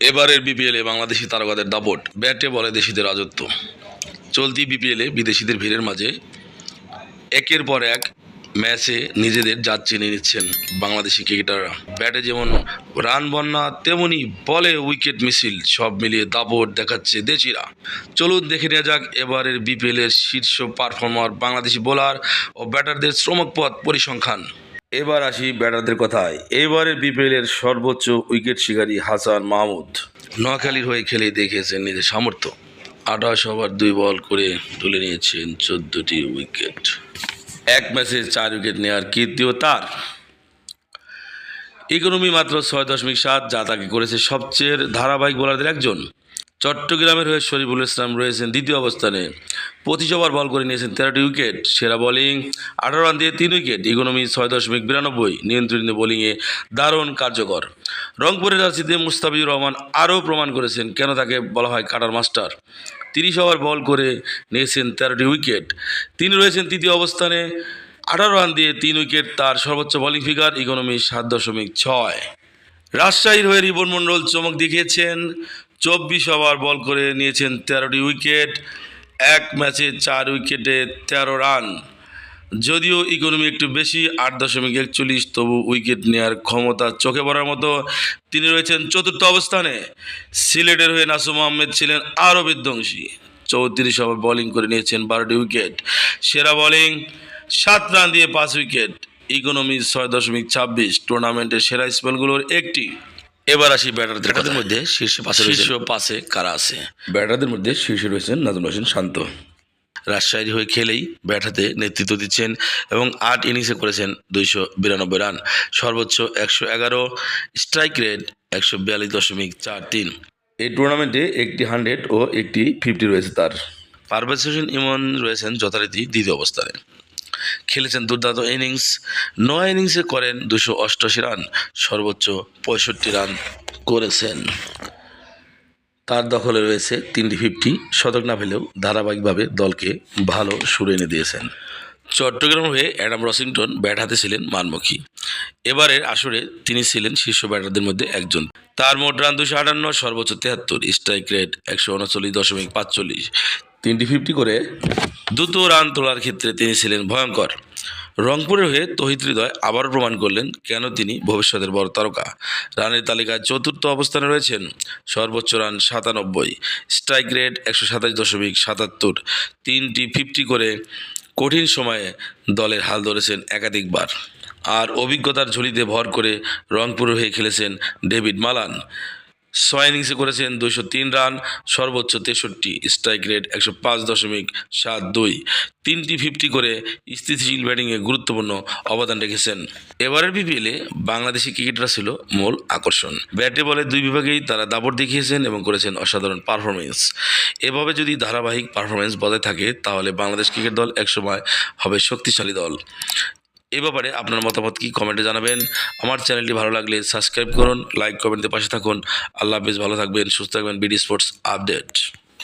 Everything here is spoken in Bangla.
এবারের বিপিএলে বাংলাদেশি তারকাদের দাপট, ব্যাটে বলে দেশিদের রাজত্ব। চলতি বিপিএলে বিদেশিদের ভিড়ের মাঝে একের পর এক ম্যাচে নিজেদের জাত চিনে নিচ্ছেন বাংলাদেশি ক্রিকেটাররা। ব্যাটে যেমন রান বন্যা, তেমনি বলে উইকেট মিছিল, সব মিলিয়ে দাপট দেখাচ্ছে দেশিরা। চলুন দেখে নেওয়া যাক এবারের বিপিএলের শীর্ষ পারফর্মার বাংলাদেশি বোলার ও ব্যাটারদের শ্রমকপথ পরিসংখ্যান। এবার আসি ব্যাটারদের কথায়। এবারের বিপিএলের সর্বোচ্চ উইকেট শিকারী হাসান মাহমুদ। নোয়াখালীর হয়ে খেলে দেখিয়েছেন নিজের সামর্থ্য। আঠাশ ওভার দুই বল করে তুলে নিয়েছেন চোদ্দটি উইকেট। এক ম্যাচে চার উইকেট নেওয়ার কীর্তিও তার। ইকোনমি মাত্র ছয় দশমিক সাত, যা তাকে করেছে সবচেয়ে ধারাবাহিক বোলারদের একজন। চট্টগ্রামের হয়ে শরীফুল ইসলাম রয়েছেন দ্বিতীয় অবস্থানে। পঁচিশ ওভার বল করে নিয়েছেন তেরোটি উইকেট, সেরা বোলিং আঠারো রান দিয়ে তিন উইকেট ইকোনমি ছয় দশমিক বিরানব্বই নিয়ন্ত্রিত বোলিংয়ে দারুণ কার্যকর। রংপুরের রাশিতে মুস্তাফিজুর রহমান আরও প্রমাণ করেছেন কেন তাকে বলা হয় কাটার মাস্টার। তিরিশ ওভার বল করে নিয়েছেন তেরোটি উইকেট। তিনি রয়েছেন তৃতীয় অবস্থানে, আঠারো রান দিয়ে তিন উইকেট, তার সর্বোচ্চ বোলিং ফিগার ইকোনমি সাত দশমিক ছয়। রাজশাহীর হয়ে রিবন মণ্ডল চমক দেখিয়েছেন, চব্বিশ ওভার বল করে নিয়েছেন তেরোটি উইকেট। এক ম্যাচে চার উইকেটে তেরো রান। যদিও ইকোনমি একটু বেশি, আট দশমিক একচল্লিশ, তবু উইকেট নেওয়ার ক্ষমতা চোখে পড়ার মতো তিনি রয়েছেন চতুর্থ অবস্থানে। সিলেটের হয়ে নাসুম আহমেদ ছিলেন আরও বিধ্বংসী। চৌত্রিশ ওভার বোলিং করে নিয়েছেন বারোটি উইকেট। সেরা বোলিং সাত রান দিয়ে পাঁচ উইকেট। ইকোনমি ছয় দশমিক ছাব্বিশ টুর্নামেন্টের সেরা স্পেলগুলোর একটি। এবার আসি ব্যাটারদের কথার মধ্যে শীর্ষ পাশে শীর্ষ পাশে কারা আছে? ব্যাটারদের মধ্যে শীর্ষে রয়েছেন নাজুল হোসেন শান্ত। রাজশাহী হয়ে খেলেই ব্যাট হাতে নেতৃত্ব দিচ্ছেন এবং আট ইনিংসে করেছেন দুইশো বিরানব্বই রান। সর্বোচ্চ একশো এগারো স্ট্রাইক রেট একশো বিয়াল্লিশ দশমিক চার তিন। এই টুর্নামেন্টে একটি হান্ড্রেড ও একটি ফিফটি রয়েছে তার। পারভেজ হোসেন ইমন রয়েছেন যথারীতি দ্বিতীয় অবস্থানে। খেলেছেন দুর্দান্ত ইনিংস। নয় ইনিংসে করেন দুশো অষ্টআশি রান, সর্বোচ্চ পঁয়ষট্টি রান করেছেন। তার দখলে রয়েছে তিনটি ফিফটি, শতক না পেলেও ধারাবাহিকভাবে দলকে ভালো সুর এনে দিয়েছেন। চট্টগ্রাম হয়ে অ্যাডাম রসিংটন ব্যাট হাতে ছিলেন মানমুখী। এবারের আসরে তিনি ছিলেন শীর্ষ ব্যাটারদের মধ্যে একজন। তার মোট রান দুশো আটান্ন, সর্বোচ্চ তেহাত্তর, স্ট্রাইক রেট একশো উনচল্লিশ দশমিক পাঁচচল্লিশ। তিনটি ফিফটি করে দ্রুত রান তোলার ক্ষেত্রে তিনি ছিলেন ভয়ঙ্কর। রংপুরের হয়ে তহিদ হৃদয় আবারও প্রমাণ করলেন কেন তিনি ভবিষ্যতের বড় তারকা। রানের তালিকায় চতুর্থ অবস্থানে রয়েছেন সর্বোচ্চ রান সাতানব্বই, স্ট্রাইক রেট একশো সাতাশ দশমিক সাতাত্তর, তিনটি ফিফটি করে কঠিন সময়ে দলের হাল ধরেছেন একাধিকবার। আর অভিজ্ঞতার ঝুলিতে ভর করে রংপুর হয়ে খেলেছেন ডেভিড মালান। ছয় ইনিংসে করেছেন দুশো তিন রান, সর্বোচ্চ তেষট্টি স্ট্রাইক রেট একশো পাঁচ দশমিক সাত দুই। তিনটি ফিফটি করে স্থিতিশীল ব্যাটিংয়ে গুরুত্বপূর্ণ অবদান রেখেছেন। এবারের বিপিএলে বাংলাদেশি ক্রিকেটাররা ছিল মূল আকর্ষণ। ব্যাটে বলে দুই বিভাগেই তারা দাপট দেখিয়েছেন এবং করেছেন অসাধারণ পারফরমেন্স এভাবে যদি ধারাবাহিক পারফরমেন্স বজায় থাকে, তাহলে বাংলাদেশ ক্রিকেট দল একসময় হবে শক্তিশালী দল। এ ব্যাপারে আপনার মতামত কি? কমেন্টে জানাবেন। আমার চ্যানেলটি ভালো লাগলে সাবস্ক্রাইব করুন লাইক কমেন্টে পাশে থাকুন। আল্লাহ হাফিজ, ভালো থাকবেন, সুস্থ থাকবেন। BD sports update